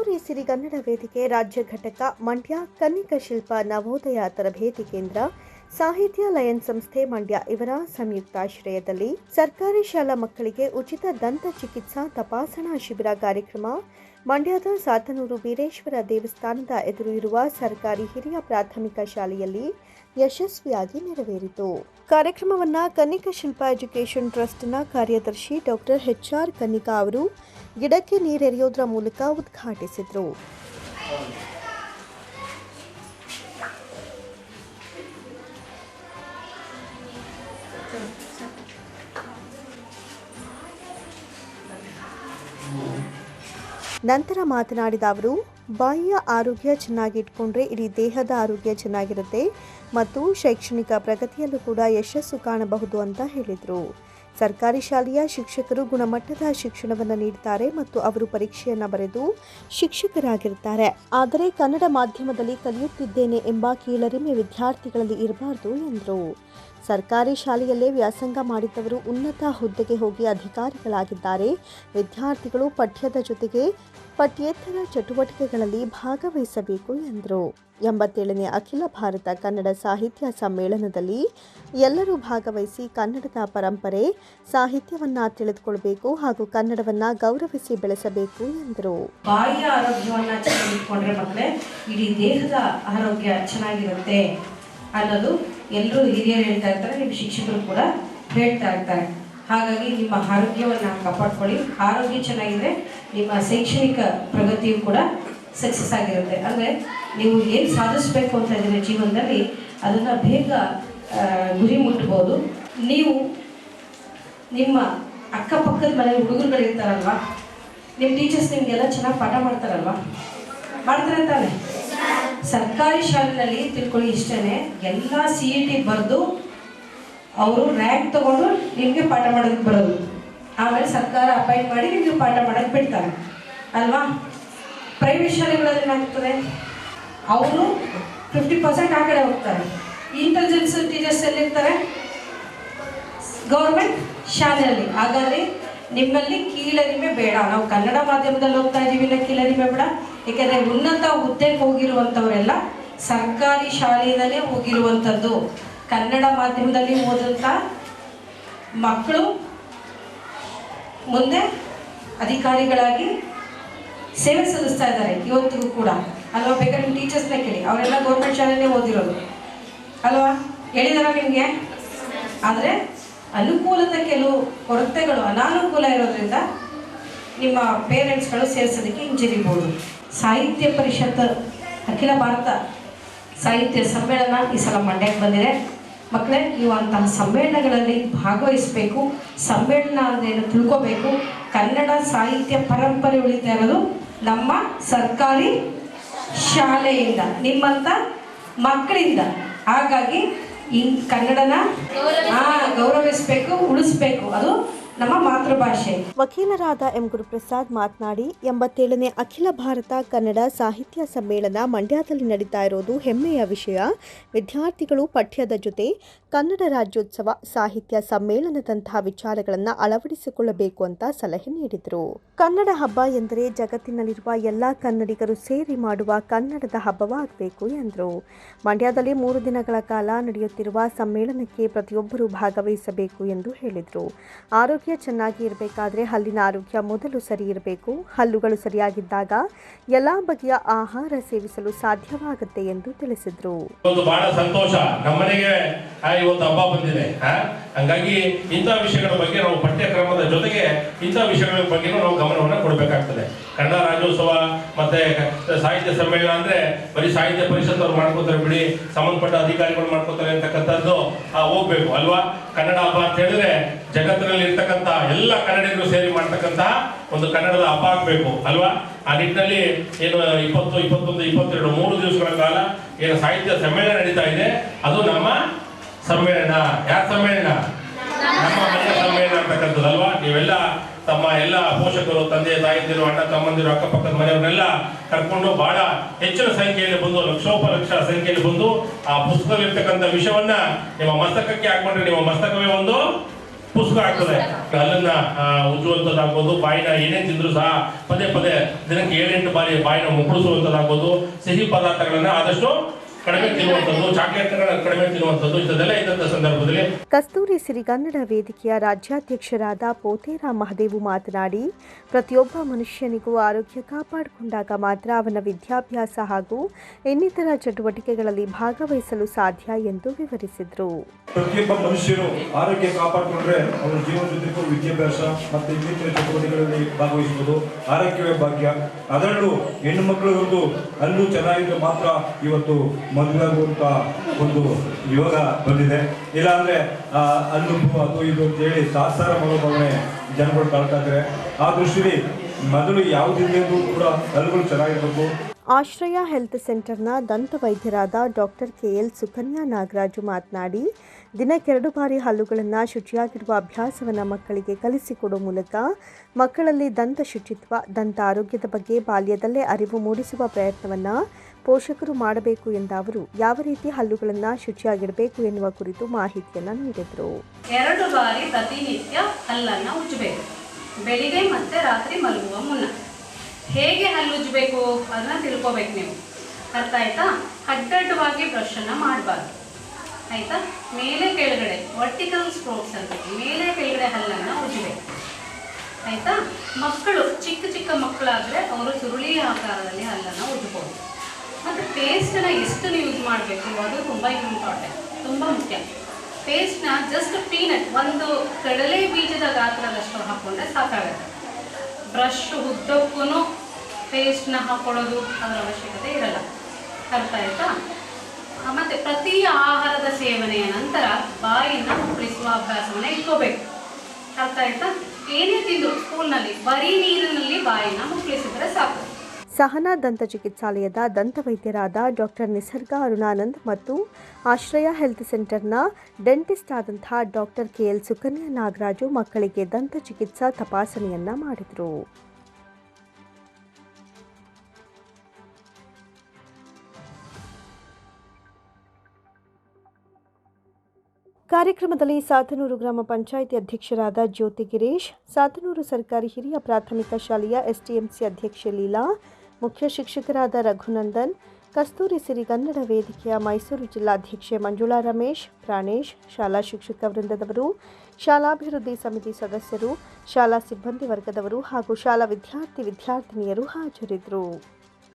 ಕಸ್ತೂರಿ ಸಿರಿಗನ್ನಡ ವೇದಿಕೆ ರಾಜ್ಯ ಘಟಕ ಮಂಡ್ಯ ಕನ್ನಿಕ ಶಿಲ್ಪ ನವೋದಯ ತರಬೇತಿ ಕೇಂದ್ರ, ಸಾಹಿತ್ಯ ಲಯನ್ ಸಂಸ್ಥೆ ಮಂಡ್ಯ ಇವರ ಸಂಯುಕ್ತಾಶ್ರಯದಲ್ಲಿ ಸರ್ಕಾರಿ ಶಾಲಾ ಮಕ್ಕಳಿಗೆ ಉಚಿತ ದಂತ ಚಿಕಿತ್ಸಾ ತಪಾಸಣಾ ಶಿಬಿರ ಕಾರ್ಯಕ್ರಮ, ಮಂಡ್ಯದ ಸಾತನೂರು ವೀರೇಶ್ವರ ದೇವಸ್ಥಾನದ ಎದುರು ಇರುವ ಸರ್ಕಾರಿ ಹಿರಿಯ ಪ್ರಾಥಮಿಕ ಶಾಲೆಯಲ್ಲಿ ಯಶಸ್ವಿಯಾಗಿ ನೆರವೇರಿತು. ಕಾರ್ಯಕ್ರಮವನ್ನು ಕನ್ನಿಕ ಶಿಲ್ಪ ಎಜುಕೇಷನ್ ಟ್ರಸ್ಟ್ನ ಕಾರ್ಯದರ್ಶಿ ಡಾಕ್ಟರ್ ಎಚ್ ಆರ್ ಕನ್ನಿಕಾ ಅವರು ಗಿಡಕ್ಕೆ ನೀರೆರೆಯೋದ್ರ ಮೂಲಕ ಉದ್ಘಾಟಿಸಿದರು. ನಂತರ ಮಾತನಾಡಿದ ಅವರು ಬಾಯಿಯ ಆರೋಗ್ಯ ಚೆನ್ನಾಗಿ ಇಟ್ಕೊಂಡ್ರೆ ಇಡೀ ದೇಹದ ಆರೋಗ್ಯ ಚೆನ್ನಾಗಿರುತ್ತೆ ಮತ್ತು ಶೈಕ್ಷಣಿಕ ಪ್ರಗತಿಯಲ್ಲೂ ಕೂಡ ಯಶಸ್ಸು ಕಾಣಬಹುದು ಅಂತ ಹೇಳಿದರು. ಸರ್ಕಾರಿ ಶಾಲೆಯ ಶಿಕ್ಷಕರು ಗುಣಮಟ್ಟದ ಶಿಕ್ಷಣವನ್ನು ನೀಡುತ್ತಾರೆ ಮತ್ತು ಅವರು ಪರೀಕ್ಷೆಯನ್ನು ಬರೆದು ಶಿಕ್ಷಕರಾಗಿರುತ್ತಾರೆ ಆದರೆ ಕನ್ನಡ ಮಾಧ್ಯಮದಲ್ಲಿ ಕಲಿಯುತ್ತಿದ್ದೇನೆ ಎಂಬ ಕೀಳರಿಮೆ ವಿದ್ಯಾರ್ಥಿಗಳಲ್ಲಿ ಇರಬಾರದು ಎಂದರು. ಸರ್ಕಾರಿ ಶಾಲೆಯಲ್ಲೇ ವ್ಯಾಸಂಗ ಮಾಡಿದ್ದವರು ಉನ್ನತ ಹುದ್ದೆಗೆ ಹೋಗಿ ಅಧಿಕಾರಿಗಳಾಗಿದ್ದಾರೆ. ವಿದ್ಯಾರ್ಥಿಗಳು ಪಠ್ಯದ ಜೊತೆಗೆ ಪಠ್ಯೇತರ ಚಟುವಟಿಕೆಗಳಲ್ಲಿ ಭಾಗವಹಿಸಬೇಕು ಎಂದರು. ಎಂಬತ್ತೇಳನೇ ಅಖಿಲ ಭಾರತ ಕನ್ನಡ ಸಾಹಿತ್ಯ ಸಮ್ಮೇಳನದಲ್ಲಿ ಎಲ್ಲರೂ ಭಾಗವಹಿಸಿ ಕನ್ನಡದ ಪರಂಪರೆ, ಸಾಹಿತ್ಯವನ್ನು ತಿಳಿದುಕೊಳ್ಬೇಕು ಹಾಗೂ ಕನ್ನಡವನ್ನು ಗೌರವಿಸಿ ಬೆಳೆಸಬೇಕು ಎಂದರು. ಬಾಯಿಯ ಆರೋಗ್ಯವನ್ನ ಚೆನ್ನಾಗಿಟ್ಕೊಂಡ್ರೆ ಮಕ್ಕಳೇ ಇಡೀ ದೇಹದ ಆರೋಗ್ಯ ಚೆನ್ನಾಗಿರುತ್ತೆ ಅನ್ನೋದು ಎಲ್ಲರೂ ಹಿರಿಯರು ಹೇಳ್ತಾ ಇರ್ತಾರೆ, ನಿಮ್ಮ ಶಿಕ್ಷಕರು ಕೂಡ ಹೇಳ್ತಾ ಇರ್ತಾರೆ. ಹಾಗಾಗಿ ನಿಮ್ಮ ಆರೋಗ್ಯವನ್ನು ಕಾಪಾಡ್ಕೊಳ್ಳಿ. ಆರೋಗ್ಯ ಚೆನ್ನಾಗಿದ್ರೆ ನಿಮ್ಮ ಶೈಕ್ಷಣಿಕ ಪ್ರಗತಿಯು ಕೂಡ ಸಕ್ಸಸ್ ಆಗಿರುತ್ತೆ. ಅಂದರೆ ನೀವು ಏನು ಸಾಧಿಸಬೇಕು ಅಂತ ಇದ್ದೀರಿ ಜೀವನದಲ್ಲಿ, ಅದನ್ನು ಬೇಗ ಗುರಿ ಮುಟ್ಬೋದು. ನೀವು ನಿಮ್ಮ ಅಕ್ಕಪಕ್ಕದ ಮನೆ ಹುಡುಗರುಗಳಿರ್ತಾರಲ್ವ? ನಿಮ್ಮ ಟೀಚರ್ಸ್ ನಿಮಗೆಲ್ಲ ಚೆನ್ನಾಗಿ ಪಾಠ ಮಾಡ್ತಾರಲ್ವ? ಮಾಡ್ತಾರೆ ತಾನೆ ಸರ್ಕಾರಿ ಶಾಲೆಯಲ್ಲಿ ತಿಳ್ಕೊಳ್ಳಿ ಇಷ್ಟೇ ಎಲ್ಲ ಸಿ ಇ ಟಿ ಬರೆದು ಅವರು ರ್ಯಾಂಕ್ ತಗೊಂಡು ನಿಮಗೆ ಪಾಠ ಮಾಡೋದಕ್ಕೆ ಬರೋದು. ಆಮೇಲೆ ಸರ್ಕಾರ ಅಪಾಯಿಂಟ್ ಮಾಡಿ ನಿಮಗೆ ಪಾಠ ಮಾಡೋಕ್ಕೆ ಬಿಡ್ತಾರೆ. ಅಲ್ವಾ? ಪ್ರೈವೇಟ್ ಶಾಲೆಗಳಲ್ಲಿ ಏನಾಗ್ತದೆ? ಅವರು ಫಿಫ್ಟಿ ಪರ್ಸೆಂಟ್ ಆ ಕಡೆ ಹೋಗ್ತಾರೆ. Intelligence teachers ಎಲ್ಲಿರ್ತಾರೆ? ಗೌರ್ಮೆಂಟ್ ಶಾಲೆಯಲ್ಲಿ. ಹಾಗಾದರೆ ನಿಮ್ಮಲ್ಲಿ ಕೀಳರಿಮೆ ಬೇಡ. ನಾವು ಕನ್ನಡ ಮಾಧ್ಯಮದಲ್ಲಿ ಹೋಗ್ತಾ ಇದ್ದೀವಿ ಇಲ್ಲ ಕೀಳರಿಮೆ ಬೇಡ. ಏಕೆಂದ್ರೆ ಉನ್ನತ ಹುದ್ದೆಗೆ ಹೋಗಿರುವಂಥವರೆಲ್ಲ ಸರ್ಕಾರಿ ಶಾಲೆಯಿಂದಲೇ ಹೋಗಿರುವಂಥದ್ದು. ಕನ್ನಡ ಮಾಧ್ಯಮದಲ್ಲಿ ಓದಂಥ ಮಕ್ಕಳು ಮುಂದೆ ಅಧಿಕಾರಿಗಳಾಗಿ ಸೇವೆ ಸಲ್ಲಿಸ್ತಾ ಇದ್ದಾರೆ, ಇವತ್ತಿಗೂ ಕೂಡ. ಅಲ್ವಾ? ಬೇಕಾದ್ರೆ ನಿಮ್ಮ ಟೀಚರ್ಸ್ನ ಕೇಳಿ. ಅವರೆಲ್ಲ ಗೌರ್ಮೆಂಟ್ ಶಾಲೆಯಲ್ಲೇ ಓದಿರೋದು. ಅಲ್ವಾ? ಹೇಳಿದಾರ ನಿಮಗೆ? ಆದರೆ ಅನುಕೂಲದ ಕೆಲವು ಕೊರತೆಗಳು, ಅನಾನುಕೂಲ ಇರೋದ್ರಿಂದ ನಿಮ್ಮ ಪೇರೆಂಟ್ಸ್ಗಳು ಸೇರಿಸೋದಕ್ಕೆ ಹಿಂಜರಿಬೋದು ಸಾಹಿತ್ಯ ಪರಿಷತ್ ಅಖಿಲ ಭಾರತ ಸಾಹಿತ್ಯ ಸಮ್ಮೇಳನ ಈ ಸಲ ಮಂಡ್ಯಕ್ಕೆ ಬಂದಿದೆ. ಮಕ್ಕಳೇ ನೀವು ಅಂತಹ ಸಮ್ಮೇಳನಗಳಲ್ಲಿ ಭಾಗವಹಿಸಬೇಕು. ಸಮ್ಮೇಳನ ಅಂದೇನು ತಿಳ್ಕೋಬೇಕು. ಕನ್ನಡ ಸಾಹಿತ್ಯ ಪರಂಪರೆ ಉಳಿತಾ ಇರೋದು ನಮ್ಮ ಸರ್ಕಾರಿ ಶಾಲೆಯಿಂದ ನಿಮ್ಮಂಥ ಮಕ್ಕಳಿಂದ. ಹಾಗಾಗಿ ಈ ಕನ್ನಡನ ಗೌರವಿಸಬೇಕು ಗೌರವಿಸ್ಬೇಕು, ಉಳಿಸ್ಬೇಕು. ಅದು ನಮ್ಮ ಮಾತೃಭಾಷೆ. ವಕೀಲರಾದ ಎಂ ಗುರುಪ್ರಸಾದ್ ಮಾತನಾಡಿ, ಎಂಬತ್ತೇಳನೇ ಅಖಿಲ ಭಾರತ ಕನ್ನಡ ಸಾಹಿತ್ಯ ಸಮ್ಮೇಳನ ಮಂಡ್ಯದಲ್ಲಿ ನಡೀತಾ ಇರೋದು ಹೆಮ್ಮೆಯ ವಿಷಯ. ವಿದ್ಯಾರ್ಥಿಗಳು ಪಠ್ಯದ ಜೊತೆ ಕನ್ನಡ ರಾಜ್ಯೋತ್ಸವ ಸಾಹಿತ್ಯ ಸಮ್ಮೇಳನದಂತಹ ವಿಚಾರಗಳನ್ನು ಅಳವಡಿಸಿಕೊಳ್ಳಬೇಕು ಅಂತ ಸಲಹೆ ನೀಡಿದರು. ಕನ್ನಡ ಹಬ್ಬ ಎಂದರೆ ಜಗತ್ತಿನಲ್ಲಿರುವ ಎಲ್ಲ ಕನ್ನಡಿಗರು ಸೇರಿ ಮಾಡುವ ಕನ್ನಡದ ಹಬ್ಬವಾಗಬೇಕು ಎಂದರು. ಮಂಡ್ಯದಲ್ಲಿ ಮೂರು ದಿನಗಳ ಕಾಲ ನಡೆಯುತ್ತಿರುವ ಸಮ್ಮೇಳನಕ್ಕೆ ಪ್ರತಿಯೊಬ್ಬರೂ ಭಾಗವಹಿಸಬೇಕು ಎಂದು ಹೇಳಿದರು. ಆರೋಗ್ಯ ಚೆನ್ನಾಗಿ ಇರಬೇಕಾದ್ರೆ ಹಲ್ಲಿನ ಆರೋಗ್ಯ ಮೊದಲು ಸರಿ ಇರಬೇಕು. ಹಲ್ಲುಗಳು ಸರಿಯಾಗಿದ್ದಾಗ ಎಲ್ಲ ಬಗೆಯ ಆಹಾರ ಸೇವಿಸಲು ಸಾಧ್ಯವಾಗುತ್ತೆ ಎಂದು ತಿಳಿಸಿದರು. ಇವತ್ತು ಹಬ್ಬ ಬಂದಿದೆ ಹಂಗಾಗಿ ಇಂಥ ವಿಷಯಗಳ ಬಗ್ಗೆ ನಾವು ಪಠ್ಯಕ್ರಮದ ಜೊತೆಗೆ ಇಂಥ ವಿಷಯಗಳ ಬಗ್ಗೆ ನಾವು ಗಮನವನ್ನು ಕೊಡಬೇಕಾಗ್ತದೆ. ಕನ್ನಡ ರಾಜ್ಯೋತ್ಸವ ಮತ್ತೆ ಸಾಹಿತ್ಯ ಸಮ್ಮೇಳನ ಅಂದ್ರೆ ಬರೀ ಸಾಹಿತ್ಯ ಪರಿಷತ್ ಅವ್ರು ಮಾಡ್ಕೋತಾರೆ ಬಿಡಿ, ಸಂಬಂಧಪಟ್ಟ ಅಧಿಕಾರಿಗಳು ಮಾಡ್ಕೋತಾರೆ ಅಂತಕ್ಕಂಥದ್ದು ಹೋಗ್ಬೇಕು, ಅಲ್ವಾ? ಕನ್ನಡ ಹಬ್ಬ ಅಂತ ಹೇಳಿದ್ರೆ ಜಗತ್ತಿನಲ್ಲಿ ಇರ್ತಕ್ಕಂಥ ಎಲ್ಲ ಕನ್ನಡಿಗರು ಸೇರಿ ಮಾಡ್ತಕ್ಕಂಥ ಒಂದು ಕನ್ನಡದ ಹಬ್ಬ ಆಗಬೇಕು, ಅಲ್ವಾ? ಆ ನಿಟ್ಟಿನಲ್ಲಿ ಏನು ಇಪ್ಪತ್ತು, ಇಪ್ಪತ್ತೊಂದು, ಇಪ್ಪತ್ತೆರಡು, ಮೂರು ದಿವಸಗಳ ಕಾಲ ಏನು ಸಾಹಿತ್ಯ ಸಮ್ಮೇಳನ ನಡೀತಾ ಇದೆ, ಅದು ನಮ್ಮ ಸಮ್ಮೇಳನ ಯಾರ ಸಮ್ಮೇಳನ? ನಮ್ಮ ಮನೆಯ ಸಮ್ಮೇಳನ. ಅಂತಕ್ಕಂಥದ್ದು ಅಲ್ವಾ? ನೀವೆಲ್ಲ ತಮ್ಮ ಎಲ್ಲ ಪೋಷಕರು ತಂದೆ ತಾಯಂದಿರು ಅಣ್ಣ ತಮ್ಮಂದಿರು ಅಕ್ಕಪಕ್ಕದ ಮನೆಯವರೆಲ್ಲ ಕರ್ಕೊಂಡು ಬಹಳ ಹೆಚ್ಚಿನ ಸಂಖ್ಯೆಯಲ್ಲಿ ಬಂದು ಲಕ್ಷೋಪಲಕ್ಷ ಸಂಖ್ಯೆಯಲ್ಲಿ ಬಂದು ಆ ಪುಸ್ತಕದಲ್ಲಿರ್ತಕ್ಕಂಥ ವಿಷಯವನ್ನ ನಿಮ್ಮ ಮಸ್ತಕಕ್ಕೆ ಹಾಕೊಂಡ್ರೆ ನಿಮ್ಮ ಮಸ್ತಕವೇ ಒಂದು ಪುಸ್ತಕ ಆಗ್ತದೆ. ಹಲ್ಲನ್ನ ಆ, ಉಜ್ಜುವಂಥದ್ದಾಗ್ಬೋದು ಬಾಯಿನ ಏನೇ ತಿಂದ್ರು ಸಹ ಪದೇ ಪದೇ ದಿನಕ್ಕೆ ಏಳೆಂಟು ಬಾರಿ ಬಾಯಿನ ಮುಕ್ಕಳಿಸುವಂಥದ್ದಾಗ್ಬೋದು ಸಿಹಿ ಪದಾರ್ಥಗಳನ್ನ ಆದಷ್ಟು ಕಸ್ತೂರಿ ಸಿರಿಗನ್ನಡ ವೇದಿಕೆಯ ರಾಜ್ಯಾಧ್ಯಕ್ಷರಾದ ಪೋತೇರ ಮಹದೇವು ಮಾತನಾಡಿ ಪ್ರತಿಯೊಬ್ಬ ಮನುಷ್ಯನಿಗೂ ಆರೋಗ್ಯ ಕಾಪಾಡಿಕೊಂಡಾಗ ಮಾತ್ರ ಅವನ ವಿದ್ಯಾಭ್ಯಾಸ ಹಾಗೂ ಇನ್ನಿತರ ಚಟುವಟಿಕೆಗಳಲ್ಲಿ ಭಾಗವಹಿಸಲು ಸಾಧ್ಯ ಎಂದು ವಿವರಿಸಿದರು. ಪ್ರತಿಯೊಬ್ಬ ಮನುಷ್ಯರು ಆರೋಗ್ಯ ಕಾಪಾಡಿಕೊಂಡ್ರೆ ಅವರ ಜೀವನದುದ್ದಕ್ಕೂ ವಿದ್ಯಾಭ್ಯಾಸ ಮತ್ತು ಇನ್ನಿತರ ಚಟುವಟಿಕೆಗಳಲ್ಲಿ ಭಾಗವಹಿಸುವುದು ಆರೋಗ್ಯವೇ ಭಾಗ್ಯ. ಅದರಲ್ಲೂ ಹೆಣ್ಣು ಮಕ್ಕಳು ಅಲ್ಲೂ ಚೆನ್ನಾಗಿದ್ರೆ ಮಾತ್ರ ಇವತ್ತು ಮದುವೆ ಒಂದು ಯೋಗ ಬಂದಿದೆ. ಇಲ್ಲಾಂದ್ರೆ ಅಲ್ಲುಬ್ಬು ಅದು ಇದು ಅಂತ ಹೇಳಿ ಸಾಸಾರ ಮನೋಭಾವನೆ ಜನಗಳು ಕಾಡ್ತಾ ಇದ್ದಾರೆ ಆ ದೃಷ್ಟಿಲಿ ಮೊದಲು ಯಾವುದಿಲ್ಲೂ ಕೂಡ ಅಲ್ಲುಗಳು ಚೆನ್ನಾಗಿರ್ಬೇಕು. ಆಶ್ರಯ ಹೆಲ್ತ್ ಸೆಂಟರ್ನ ದಂತ ವೈದ್ಯರಾದ doctor K L Sukanya Nagaraju ಮಾತನಾಡಿ ದಿನಕ್ಕೆರಡು ಬಾರಿ ಹಲ್ಲುಗಳನ್ನು ಶುಚಿಯಾಗಿರುವ ಅಭ್ಯಾಸವನ್ನು ಮಕ್ಕಳಿಗೆ ಕಲಿಸಿಕೊಡುವ ಮೂಲಕ ಮಕ್ಕಳಲ್ಲಿ ದಂತ ಶುಚಿತ್ವ, ದಂತ ಆರೋಗ್ಯದ ಬಗ್ಗೆ ಬಾಲ್ಯದಲ್ಲೇ ಅರಿವು ಮೂಡಿಸುವ ಪ್ರಯತ್ನವನ್ನು ಪೋಷಕರು ಮಾಡಬೇಕು ಎಂದ ಅವರು, ಯಾವ ರೀತಿ ಹಲ್ಲುಗಳನ್ನು ಶುಚಿಯಾಗಿಡಬೇಕು ಎನ್ನುವ ಕುರಿತು ಮಾಹಿತಿಯನ್ನು ನೀಡಿದರು. ಎರಡು ಬಾರಿ ಪ್ರತಿನಿತ್ಯ ಹಲ್ಲನ್ನು ಉಜ್ಜಬೇಕು. ಬೆಳಿಗ್ಗೆ ಮತ್ತೆ ರಾತ್ರಿ ಮಲಗುವ ಮುನ್ನ. ಹೇಗೆ ಹಲ್ಲು ಉಜ್ಜಬೇಕು ಅದನ್ನ ತಿಳ್ಕೊಬೇಕು ನೀವು. ಅರ್ಥ ಆಯ್ತಾ? ಅಡ್ಡಡ್ಡವಾಗಿ ಬ್ರಷನ್ನು ಮಾಡಬಾರ್ದು. ಆಯ್ತಾ? ಮೇಲೆ ಕೆಳಗಡೆ ವರ್ಟಿಕಲ್ ಸ್ಟ್ರೋಕ್ಸ್ ಅಂತ ಮೇಲೆ ಕೆಳಗಡೆ ಹಲ್ಲನ್ನು ಉಜ್ಜಬೇಕು. ಆಯ್ತಾ? ಮಕ್ಕಳು, ಚಿಕ್ಕ ಚಿಕ್ಕ ಮಕ್ಕಳಾದರೆ ಅವರು ಸುರುಳಿ ಆಕಾರದಲ್ಲಿ ಹಲ್ಲನ್ನು ಉಜ್ಜಬಹುದು. ಮತ್ತು ಪೇಸ್ಟನ್ನ ಎಷ್ಟು ಯೂಸ್ ಮಾಡಬೇಕು ಅದು ತುಂಬ ಇಂಪಾರ್ಟೆಂಟ್ ತುಂಬ ಮುಖ್ಯ. ಪೇಸ್ಟ್ನ ಜಸ್ಟ್ ಪೀನಟ್ ಒಂದು ಕಡಲೆ ಬೀಜದ ಗಾತ್ರದಷ್ಟು ಹಾಕ್ಕೊಂಡ್ರೆ ಸಾಕಾಗುತ್ತೆ. ಬ್ರಷ್ ಉದ್ದಕ್ಕೂ ಪೇಸ್ಟ್ನ ಹಾಕ್ಕೊಳ್ಳೋದು ಅದರ ಅವಶ್ಯಕತೆ ಇರಲ್ಲ. ಅರ್ಥ ಆಯ್ತಾ? ಮತ್ತು ಪ್ರತಿ ಆಹಾರದ ಸೇವನೆಯ ನಂತರ ಬಾಯಿನ ಉಳಿಸುವ ಅಭ್ಯಾಸವನ್ನು ಇಟ್ಕೋಬೇಕು. ಅರ್ಥ ಆಯ್ತಾ? ಏನೇ ತಿಂದ್ರು ಸ್ಕೂಲ್ನಲ್ಲಿ ಬರೀ ನೀರಿನಲ್ಲಿ ಬಾಯಿನ ಮುಕ್ಕಳಿಸಿದ್ರೆ ಸಾಕು. ಸಹನಾ ದಂತ ಚಿಕಿತ್ಸಾಲಯದ ದಂತ ವೈದ್ಯರಾದ ಡಾಕ್ಟರ್ ನಿಸರ್ಗ ಅರುಣಾನಂದ್ ಮತ್ತು ಆಶ್ರಯ ಹೆಲ್ತ್ ಸೆಂಟರ್ನ ಡೆಂಟಿಸ್ಟ್ ಆದಂತಹ doctor K L Sukanya Nagaraju ಮಕ್ಕಳಿಗೆ ದಂತ ಚಿಕಿತ್ಸಾ ತಪಾಸಣೆಯನ್ನ ಮಾಡಿದರು. ಕಾರ್ಯಕ್ರಮದಲ್ಲಿ ಸಾತನೂರು ಗ್ರಾಮ ಪಂಚಾಯಿತಿ ಅಧ್ಯಕ್ಷರಾದ ಜ್ಯೋತಿ ಗಿರೀಶ್, ಸಾತನೂರು ಸರ್ಕಾರಿ ಹಿರಿಯ ಪ್ರಾಥಮಿಕ ಶಾಲೆಯ ಎಸ್ಟಿಎಂಸಿ ಅಧ್ಯಕ್ಷೆ ಲೀಲಾ ಮುಖ್ಯ ಶಿಕ್ಷಕರಾದ ರಘುನಂದನ್, ಕಸ್ತೂರಿ ಸಿರಿಗನ್ನಡ ವೇದಿಕೆಯ ಮೈಸೂರು ಜಿಲ್ಲಾಧ್ಯಕ್ಷೆ ಮಂಜುಳಾ ರಮೇಶ್, ಪ್ರಾಣೇಶ್, ಶಾಲಾ ಶಿಕ್ಷಕ ವೃಂದದವರು, ಶಾಲಾಭಿವೃದ್ಧಿ ಸಮಿತಿ ಸದಸ್ಯರು, ಶಾಲಾ ಸಿಬ್ಬಂದಿ ವರ್ಗದವರು ಹಾಗೂ ಶಾಲಾ ವಿದ್ಯಾರ್ಥಿ ವಿದ್ಯಾರ್ಥಿನಿಯರು ಹಾಜರಿದ್ದರು.